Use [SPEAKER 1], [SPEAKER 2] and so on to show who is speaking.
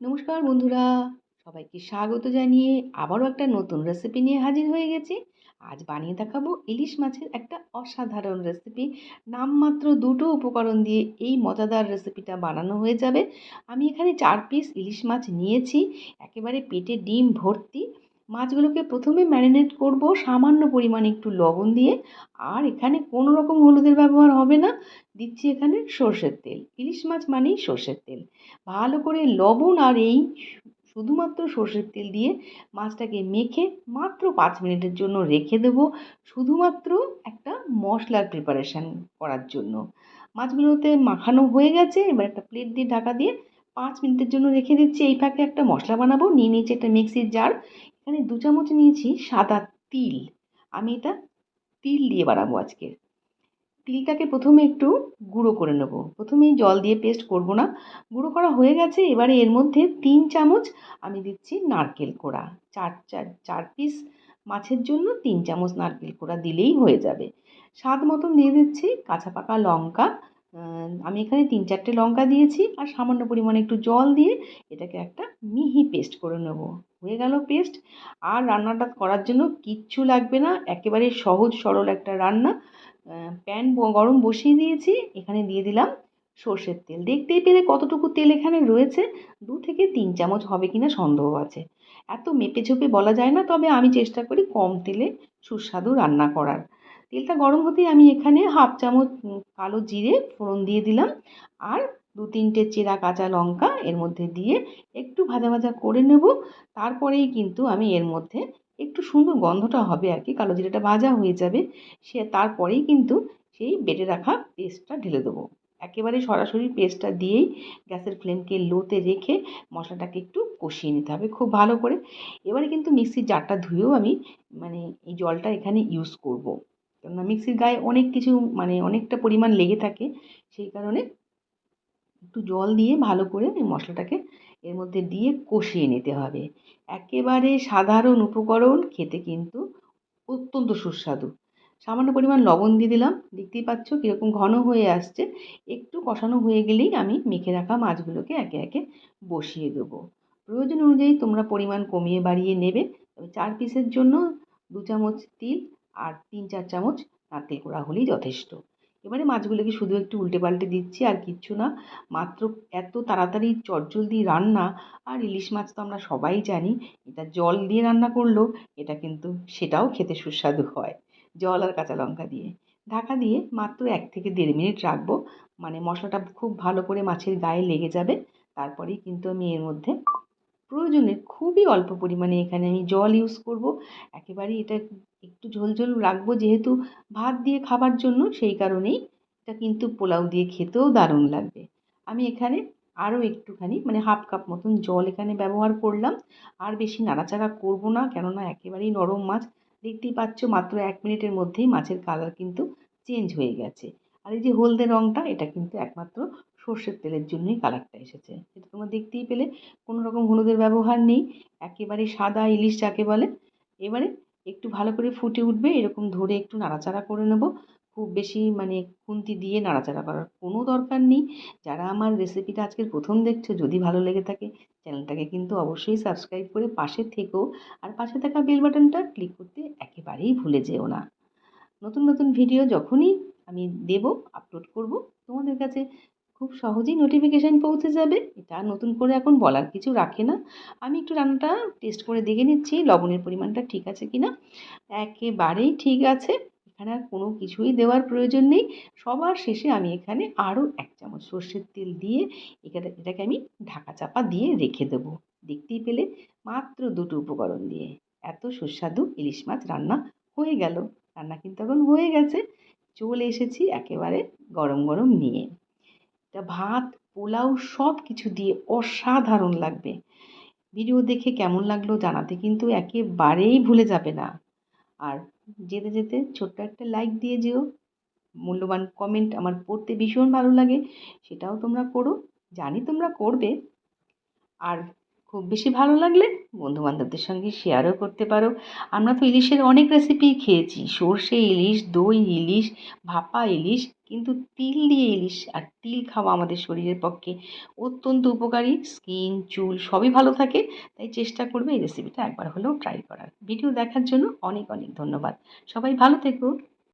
[SPEAKER 1] নমস্কার বন্ধুরা। সবাইকে স্বাগত জানিয়ে আবারও একটা নতুন রেসিপি নিয়ে হাজির হয়ে গেছি। আজ বানিয়ে দেখাবো ইলিশ মাছের একটা অসাধারণ রেসিপি নামমাত্র দুটো উপকরণ দিয়ে এই মজাদার রেসিপিটা বানানো হয়ে যাবে। আমি এখানে চার পিস ইলিশ মাছ নিয়েছি। একেবারে পেটে ডিম ভর্তি। মাছগুলোকে প্রথমে ম্যারিনেট করব সামান্য পরিমাণে একটু লবণ দিয়ে। আর এখানে কোনো রকম হলুদের ব্যবহার হবে না। দিচ্ছি এখানে সর্ষের তেল। ইলিশ মাছ মানেই সর্ষের তেল। ভালো করে লবণ আর এই শুধুমাত্র সর্ষের তেল দিয়ে মাছটাকে মেখে মাত্র পাঁচ মিনিটের জন্য রেখে দেবো। শুধুমাত্র একটা মশলার প্রিপারেশান করার জন্য। মাছগুলোতে মাখানো হয়ে গেছে। এবার একটা প্লেট দিয়ে ঢাকা দিয়ে পাঁচ মিনিটের জন্য রেখে দিচ্ছি। এই ফাঁকে একটা মশলা বানাবো। নিয়ে নিয়েছি একটা মিক্সির জার এখানে দু চামচ নিয়েছি সাদা তিল। আমি এটা তিল দিয়ে বানাবো আজকে। তিলটাকে প্রথমে একটু গুঁড়ো করে নেব। প্রথমেই জল দিয়ে পেস্ট করব না। গুঁড়ো করা হয়ে গেছে, এবারে এর মধ্যে তিন চামচ আমি দিচ্ছি নারকেল কোড়া। চার চার চার পিস মাছের জন্য তিন চামচ নারকেল কোড়া দিলেই হয়ে যাবে। স্বাদ মতন দিয়ে দিচ্ছি কাঁচা পাকা লঙ্কা আমি এখানে তিন চারটে লঙ্কা দিয়েছি আর সামান্য পরিমাণে একটু জল দিয়ে এটাকে একটা মিহি পেস্ট করে নেব। হয়ে গেল পেস্ট। আর রান্নাটা করার জন্য কিচ্ছু লাগবে না। একেবারে সহজ সরল একটা রান্না। প্যান গরম বসিয়ে দিয়েছি। এখানে দিয়ে দিলাম সর্ষের তেল। দেখতেই পেলে কতটুকু তেল এখানে রয়েছে। দু থেকে তিন চামচ হবে কিনা সন্দেহ আছে। এত মেপে ঝোপে বলা যায় না, তবে আমি চেষ্টা করি কম তেলে সুস্বাদু রান্না করার। তেলটা গরম হতেই আমি এখানে হাফ চামচ কালো জিরে ফোড়ন দিয়ে দিলাম। আর দু তিনটে চেরা কাঁচা লঙ্কা এর মধ্যে দিয়ে একটু ভাজা ভাজা করে নেব। তারপরেই কিন্তু আমি এর মধ্যে একটু সুন্দর গন্ধটা হবে আর কি, কালো জিরেটা ভাজা হয়ে যাবে। সে তারপরেই কিন্তু সেই বেটে রাখা পেস্টটা ঢেলে দেবো। একেবারে সরাসরি পেস্টটা দিয়েই গ্যাসের ফ্লেমকে লোতে রেখে মশলাটাকে একটু কষিয়ে নিতে হবে খুব ভালো করে। এবারে কিন্তু মিক্সির জারটা ধুয়েও আমি মানে এই জলটা এখানে ইউজ করব। কেননা মিক্সির গায়ে অনেক কিছু মানে অনেকটা পরিমাণ লেগে থাকে, সেই কারণে একটু জল দিয়ে ভালো করে মশলাটাকে এর মধ্যে দিয়ে কষিয়ে নিতে হবে। একেবারে সাধারণ উপকরণ, খেতে কিন্তু অত্যন্ত সুস্বাদু। সামান্য পরিমাণ লবণ দিয়ে দিলাম, দেখতেই পাচ্ছ কীরকম ঘন হয়ে আসছে। একটু কষানো হয়ে গেলেই আমি মেখে রাখা মাছগুলোকে একে একে বসিয়ে দেবো। প্রয়োজন অনুযায়ী তোমরা পরিমাণ কমিয়ে বাড়িয়ে নেবে, তবে চার পিসের জন্য দু চামচ তিল আর তিন চার চামচ নারকেল কোড়া হলেই যথেষ্ট। এবারে মাছগুলোকে শুধু একটু উল্টে পাল্টে দিচ্ছি আর কিচ্ছু না, মাত্র এত তাড়াতাড়ি চটজলদি রান্না আর ইলিশ মাছ তো আমরা সবাই জানি, এটা জল দিয়ে রান্না করলেও এটা কিন্তু সেটাও খেতে সুস্বাদু হয়, জল আর কাঁচা লঙ্কা দিয়ে। ঢাকা দিয়ে মাত্র এক থেকে দেড় মিনিট রাখব মানে মশলাটা খুব ভালো করে মাছের গায়ে লেগে যাবে, তারপরেই কিন্তু আমি এর মধ্যে প্রয়োজনে খুবই অল্প পরিমাণে এখানে আমি জল ইউজ করব। একেবারেই এটা একটু ঝোল ঝোল রাখব যেহেতু ভাত দিয়ে খাবার জন্য, সেই কারণেই এটা কিন্তু পোলাও দিয়ে খেতেও দারুণ লাগবে। আমি এখানে আরও একটুখানি মানে হাফ কাপ মতন জল এখানে ব্যবহার করলাম। আর বেশি নাড়াচাড়া করব না, কেননা একেবারেই নরম মাছ। দেখতেই পাচ্ছ মাত্র এক মিনিটের মধ্যেই মাছের কালার কিন্তু চেঞ্জ হয়ে গেছে। আর এই যে হলদে রঙটা এটা কিন্তু একমাত্র সর্ষের তেলের জন্যই কালারটা এসেছে। এটা তোমরা দেখতেই পেলে, কোনো রকম হলুদের ব্যবহার নেই, একেবারে সাদা ইলিশ যাকে বলে। এবারে একটু ভালো করে ফুটে উঠবে, এরকম ধরে একটু নাড়াচাড়া করে নেব। খুব বেশি মানে খুন্তি দিয়ে নাড়াচাড়া করার কোনো দরকার নেই। যারা আমার রেসিপিটা আজকের প্রথম দেখছ, যদি ভালো লেগে থাকে, চ্যানেলটাকে কিন্তু অবশ্যই সাবস্ক্রাইব করে পাশে থেকো। আর পাশে থাকা বেল বাটনটা ক্লিক করতে একেবারেই ভুলে যেও না। নতুন নতুন ভিডিও যখনই আমি দেব, আপলোড করব, তোমাদের কাছে খুব সহজেই নোটিফিকেশান পৌঁছে যাবে। এটা নতুন করে এখন বলার কিছু রাখে না। আমি একটু রান্নাটা টেস্ট করে দেখে নিচ্ছি, লবণের পরিমাণটা ঠিক আছে কি না একেবারেই ঠিক আছে। এখানে আর কোনো কিছুই দেওয়ার প্রয়োজন নেই। সবার শেষে আমি এখানে আরও এক চামচ সর্ষের তেল দিয়ে এখানে, এটাকে আমি ঢাকা চাপা দিয়ে রেখে দেবো। দেখতেই পেলে মাত্র দুটো উপকরণ দিয়ে। এত সুস্বাদু ইলিশ মাছ রান্না হয়ে গেল। রান্না কিন্তু এখন হয়ে গেছে। চলে এসেছি একেবারে গরম গরম নিয়ে। এটা ভাত, পোলাও সব কিছু দিয়ে অসাধারণ লাগবে। ভিডিও দেখে কেমন লাগল জানাতে কিন্তু একেবারেই ভুলে যাবে না। আর যেতে যেতে ছোট্ট একটা লাইক দিয়ে যেও। মূল্যবান কমেন্ট আমার পড়তে ভীষণ ভালো লাগে, সেটাও তোমরা করো, জানি তোমরা করবে। আর খুব বেশি ভালো লাগলে বন্ধুবান্ধবদের সঙ্গে শেয়ারও করতে পারো। আমরা তো ইলিশের অনেক রেসিপি খেয়েছি। সর্ষে ইলিশ, দই ইলিশ, ভাপা ইলিশ কিন্তু তিল দিয়ে ইলিশ আর তিল খাওয়া আমাদের শরীরের পক্ষে অত্যন্ত উপকারী। স্কিন, চুল সবই ভালো থাকে, তাই চেষ্টা করবে এই রেসিপিটা একবার হলেও ট্রাই করার। ভিডিও দেখার জন্য অনেক অনেক ধন্যবাদ। সবাই ভালো থেকো।